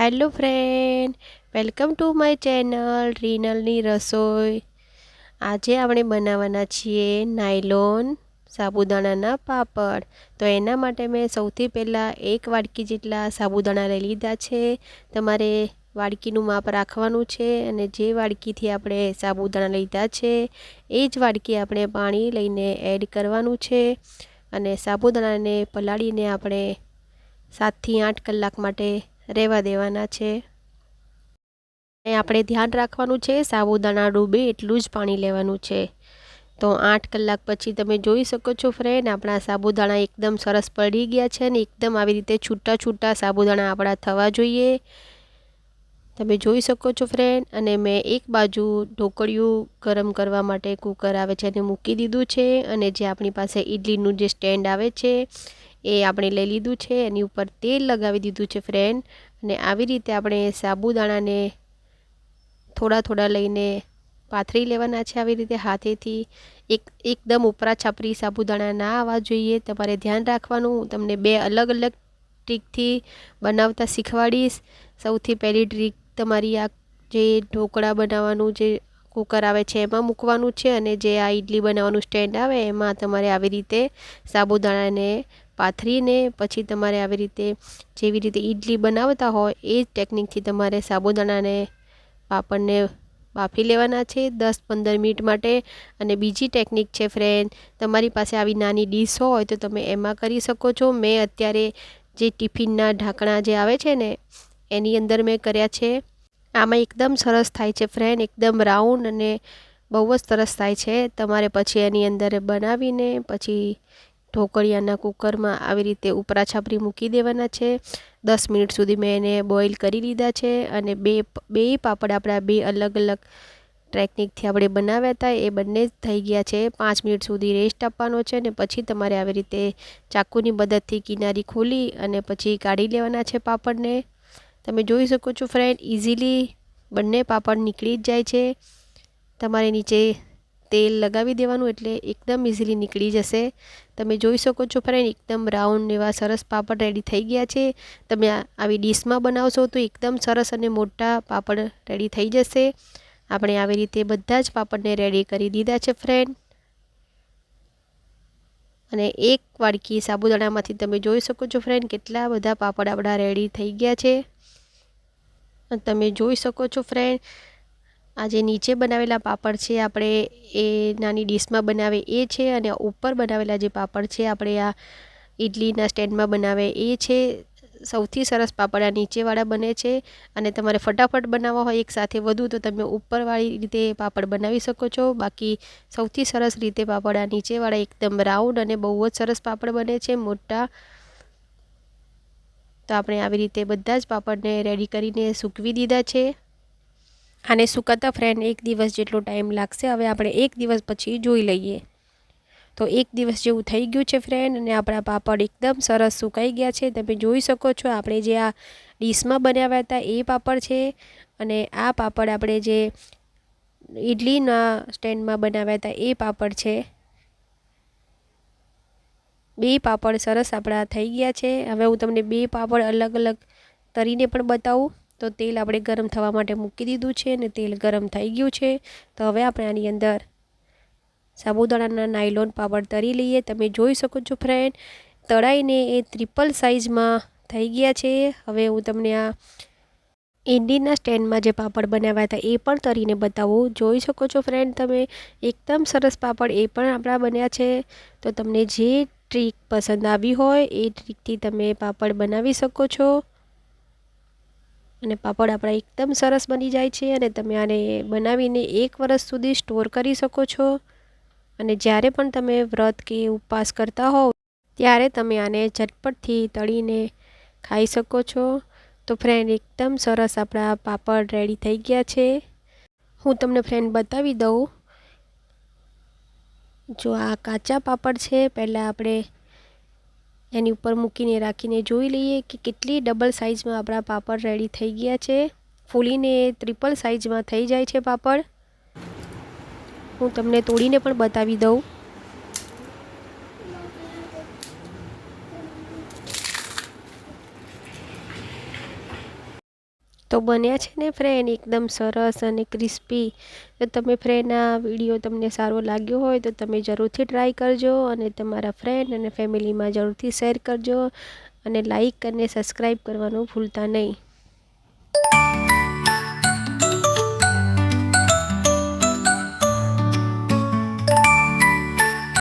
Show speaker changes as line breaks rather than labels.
Hello friend, welcome to my channel રીનલની રસોઈ. આજે આપણે બનાવવાના છીએ નાયલોન સાબુદાણાના પાપડ. તો એના માટે મેં સૌથી પહેલાં એક વાડકી જેટલા સાબુદાણા લઈ લીધા છે. તમારે વાડકીનું માપ રાખવાનું છે અને જે વાડકીથી આપણે સાબુદાણા લીધા છે, એ જ વાડકી આપણે પાણી લઈને એડ કરવાનું છે અને સાબુદાણાને પલાળીને આપણે સાતથી આઠ કલાક માટે રહેવા દેવાના છે. આપણે ધ્યાન રાખવાનું છે સાબુદાણા ડૂબે એટલું જ પાણી લેવાનું છે. તો આઠ કલાક પછી તમે જોઈ શકો છો ફ્રેન્ડ આપણા સાબુદાણા એકદમ સરસ પડી ગયા છે અને એકદમ આવી રીતે છૂટા છૂટા સાબુદાણા આપણા થવા જોઈએ. તમે જોઈ શકો છો ફ્રેન્ડ અને મેં એક બાજુ ઢોકળિયું ગરમ કરવા માટે કુકર આવે છે એને મૂકી દીધું છે, અને જે આપણી પાસે ઇડલીનું જે સ્ટેન્ડ આવે છે, એ આપણે લઈ લીધું છે, એની ઉપર તેલ લગાવી દીધું છે ફ્રેન્ડ અને આવી રીતે આપણે સાબુદાણાને થોડા થોડા લઈને પાથરી લેવાના છે આવી રીતે હાથેથી. એક, એકદમ ઉપરા છાપરી સાબુદાણા ના આવવા જોઈએ, તમારે ધ્યાન રાખવાનું તમને બે અલગ અલગ ટ્રીકથી બનાવતા શીખવાડીશ. સૌથી પહેલી ટ્રીક તમારી આ જે ઢોકળા બનાવવાનું જે કુકર આવે છે, એમાં મૂકવાનું છે અને જે આ ઇડલી બનાવવાનું સ્ટેન્ડ આવે, એમાં તમારે આવી રીતે સાબુદાણાને પાથરીને પછી તમારે આવી રીતે જેવી રીતે ઇડલી બનાવતા હોય, એ જ ટેકનિકથી તમારે સાબુદાણાને પાપડને બાફી લેવાના છે દસ પંદર મિનિટ માટે. અને બીજી ટેકનિક છે ફ્રેન્ડ તમારી પાસે આવી નાની ડીશ હોય તો તમે એમાં કરી શકો છો. મેં અત્યારે જે ટિફિનના ઢાંકણા જે આવે છે ને એની અંદર મેં કર્યા છે. આમાં એકદમ સરસ થાય છે ફ્રેન્ડ એકદમ રાઉન્ડ અને બહુ જ સરસ થાય છે. તમારે પછી એની અંદર બનાવીને પછી ઢોકળિયાના કુકરમાં આવી રીતે ઉપરા છાપરી મૂકી દેવાના છે. દસ મિનિટ સુધી મેં એને બોઇલ કરી લીધા છે અને બે બે પાપડ આપણા બે અલગ અલગ ટેકનિકથી આપણે બનાવ્યા હતા. એ બંને થઈ ગયા છે. પાંચ મિનિટ સુધી રેસ્ટ આપવાનો છે અને પછી તમારે આવી રીતે ચાકુની મદદથી કિનારી ખોલી અને પછી કાઢી લેવાના છે પાપડને. તમે જોઈ શકો છો ફ્રેન્ડ ઇઝીલી બંને પાપડ નીકળી જ જાય છે. તમારે નીચે તેલ લગાવી દેવાનું એટલે એકદમ ઇઝીલી નીકળી જશે. તમે જોઈ શકો છો ફ્રેન્ડ એકદમ રાઉન્ડ એવા સરસ પાપડ રેડી થઈ ગયા છે. તમે આવી ડીશમાં બનાવશો તો એકદમ સરસ અને મોટા પાપડ રેડી થઈ જશે. આપણે આવી રીતે બધા જ પાપડને રેડી કરી દીધા છે ફ્રેન્ડ અને એક વાડકી સાબુદાણામાંથી તમે જોઈ શકો છો ફ્રેન્ડ કેટલા બધા પાપડ આપણા રેડી થઈ ગયા છે. તમે જોઈ શકો છો ફ્રેન્ડ આ જે નીચે બનાવેલા પાપડ છે, આપણે એ નાની ડીશમાં બનાવે એ છે અને ઉપર બનાવેલા જે પાપડ છે, આપણે આ ઇડલીના સ્ટેન્ડમાં બનાવે એ છે. સૌથી સરસ પાપડ આ નીચેવાળા બને છે અને તમારે ફટાફટ બનાવવા હોય એક સાથે વધુ તો તમે ઉપરવાળી રીતે પાપડ બનાવી શકો છો. બાકી સૌથી સરસ રીતે પાપડ આ નીચેવાળા એકદમ રાઉન્ડ અને બહુ જ સરસ પાપડ બને છે. મોટા તો આપણે આવી રીતે બધા જ પાપડને રેડી કરીને સૂકવી દીધા છે. આને સુકાતા ફ્રેન્ડ એક દિવસ જેટલો ટાઈમ લાગશે. હવે આપણે એક દિવસ પછી જોઈ લઈએ. તો એક દિવસ જેવું થઈ ગયું છે ફ્રેન્ડ અને આપણા પાપડ એકદમ સરસ સુકાઈ ગયા છે. તમે જોઈ શકો છો આપણે જે આ ડીશમાં બનાવ્યા હતા એ પાપડ છે. અને આ પાપડ આપણે જે ઇડલીના સ્ટેન્ડમાં બનાવ્યા હતા એ પાપડ છે. બે પાપડ સરસ આપણા થઈ ગયા છે. હવે હું તમને બે પાપડ અલગ અલગ તરીને પણ બતાવું. તો તેલ આપણે ગરમ થવા માટે મૂકી દીધું છે અને તેલ ગરમ થઈ ગયું છે. તો હવે આપણે આની અંદર સાબુદાણાના નાયલોન પાપડ તરી લઈએ. તમે જોઈ શકો છો ફ્રેન્ડ તળાઈને એ ત્રિપલ સાઇઝમાં થઈ ગયા છે. હવે હું તમને આ ઇન્ડીના સ્ટેન્ડમાં જે પાપડ બનાવ્યા હતા એ પણ તરીને બતાવું. જોઈ શકો છો ફ્રેન્ડ તમે, એકદમ સરસ પાપડ એ પણ આપણા બન્યા છે. તો તમને જે ટ્રીક પસંદ આવી હોય, એ ટ્રીકથી તમે પાપડ બનાવી શકો છો. અને પાપડ આપણા એકદમ સરસ બની જાય છે અને તમે આને બનાવીને એક વર્ષ સુધી સ્ટોર કરી શકો છો. અને જ્યારે પણ તમે વ્રત કે ઉપવાસ કરતા હોવ, ત્યારે તમે આને ઝટપટથી તળીને ખાઈ શકો છો. તો ફ્રેન્ડ એકદમ સરસ આપણા પાપડ રેડી થઈ ગયા છે. હું તમને ફ્રેન્ડ બતાવી દઉં. જો આ કાચા પાપડ છે, પહેલાં આપણે એની ઉપર મૂકીને રાખીને જોઈ લઈએ કે કેટલી ડબલ સાઇઝમાં આપણા પાપડ રેડી થઈ ગયા છે. ફૂલીને ત્રિપલ સાઇઝમાં થઈ જાય છે પાપડ. હું તમને તોડીને પણ બતાવી દઉં. તો બન્યા છે ને ફ્રેન્ડ એકદમ સરસ અને ક્રિસ્પી તો તમે ફ્રેન્ડ આ વીડિયો તમને સારો લાગ્યો હોય તો તમે જરૂરથી ટ્રાય કરજો અને તમારા ફ્રેન્ડ અને ફેમિલીમાં જરૂરથી શેર કરજો અને લાઈક અને સબસ્ક્રાઈબ કરવાનું ભૂલતા નહીં.